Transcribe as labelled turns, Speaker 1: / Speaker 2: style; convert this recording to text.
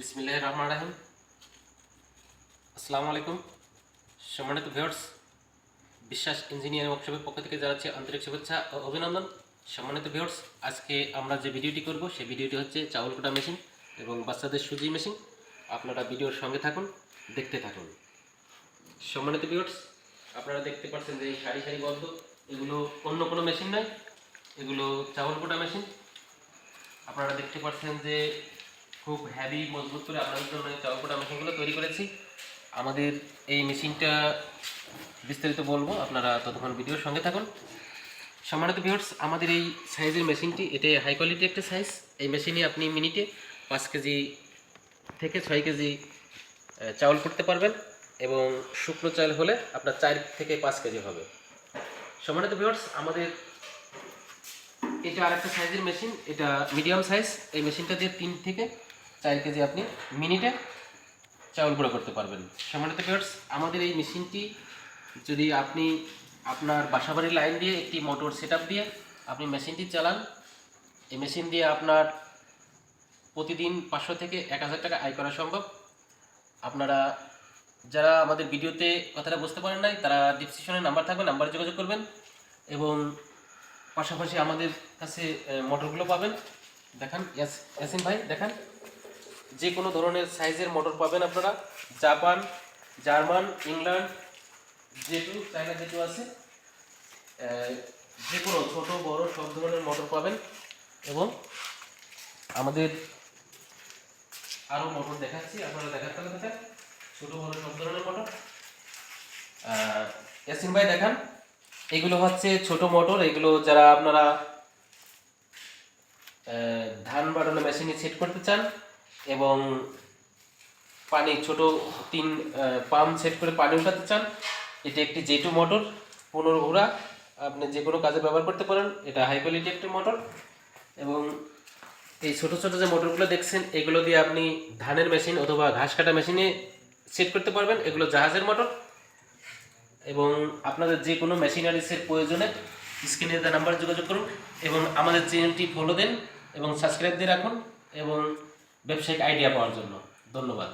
Speaker 1: বিসমিল্লাহ রহমান রাহিম। আসসালামু আলাইকুম। সম্মানিত ভিউয়ার্স, বিশ্বাস ইঞ্জিনিয়ারিং ওয়ার্কশপের পক্ষ থেকে জানাচ্ছি আন্তরিক শুভেচ্ছা ও অভিনন্দন। সম্মানিত ভিউয়ার্স, আজকে আমরা যে ভিডিওটি করব, সেই ভিডিওটি হচ্ছে চাউল কোটা মেশিন এবং বাচ্চাদের সুজি মেশিন। আপনারা ভিডিওর সঙ্গে থাকুন, দেখতে থাকুন। সম্মানিত ভিউয়ার্স, আপনারা দেখতে পাচ্ছেন যে এই সারি সারিবদ্ধ এগুলো অন্য কোনো মেশিন নয়, এগুলো চাউল কোটা মেশিন। আপনারা দেখতে পাচ্ছেন যে খুব হ্যাভি মজবুত করে আপনাদের জন্য এই চাউকোটা মেশিনগুলো তৈরি করেছি। আমাদের এই মেশিনটা বিস্তারিত বলব, আপনারা ততক্ষণ ভিডিওর সঙ্গে থাকুন। সম্মানিত ভিউয়ার্স আমাদের এই সাইজের মেশিনটি এটা হাই কোয়ালিটি একটা সাইজ এই মেশিনে আপনি মিনিটে পাঁচ কেজি থেকে ছয় কেজি চাউল করতে পারবেন এবং শুকনো চাল হলে আপনার চার থেকে পাঁচ কেজি হবে। সম্মানিত ভিউয়ার্স আমাদের এটা আরেকটা সাইজের মেশিন, এটা মিডিয়াম সাইজ এই মেশিনটা দিয়ে তিন থেকে চার কেজি আপনি মিনিটে চাউল গুঁড়ো করতে পারবেন। সম্মানিত ভিউয়ার্স আমাদের এই মেশিনটি যদি আপনি আপনার বাসাবাড়ির লাইন দিয়ে একটি মোটর সেট দিয়ে আপনি মেশিনটি চালান, এই মেশিন দিয়ে আপনার প্রতিদিন পাঁচশো থেকে এক হাজার টাকা আয় করা সম্ভব। আপনারা যারা আমাদের ভিডিওতে কথাটা বুঝতে পারেন নাই, তারা ডিসক্রিপশনে নাম্বার থাকবে নাম্বারে যোগাযোগ করবেন এবং পাশাপাশি আমাদের কাছে মোটরগুলো পাবেন। দেখান ইয়াস- ইয়াসিন ভাই, দেখান। যে কোনো ধরনের সাইজের মোটর পাবেন আপনারা। জাপান, জার্মান, ইংল্যান্ড, যেটু, চায়না যেটু আছে যে কোনো ছোট, বড়, সব ধরনের মোটর পাবেন এবং আমাদের আরও মোটর দেখাচ্ছি, আপনারা দেখাতে হবে দেখেন ছোট, বড়, সব ধরনের মোটর। ইয়াসিন ভাই, দেখান। এগুলো হচ্ছে ছোট মোটর, এগুলো যারা আপনারা ধান বাটানো মেশিনে সেট করতে চান এবং পানি, ছোট তিন পাম্প সেট করে পানি উঠাতে চান। এটি একটি জেটু মোটর, পনেরো ঘোড়া। আপনি যে কোনো কাজে ব্যবহার করতে পারেন, এটা হাই কোয়ালিটি একটি মোটর। এবং এই ছোট ছোট যে মোটরগুলো দেখছেন, এগুলো দিয়ে আপনি ধানের মেশিন অথবা ঘাস কাটা মেশিনে সেট করতে পারবেন। এগুলো জাহাজের মোটর। এবং আপনাদের যে কোনো মেশিনারিসের প্রয়োজনে স্ক্রিনে দেওয়া নাম্বারে যোগাযোগ করুন এবং আমাদের চ্যানেলটি ফলো দেন এবং সাবস্ক্রাইব দিয়ে রাখুন। এবং ব্যবসায়িক আইডিয়া পাওয়ার জন্য। ধন্যবাদ।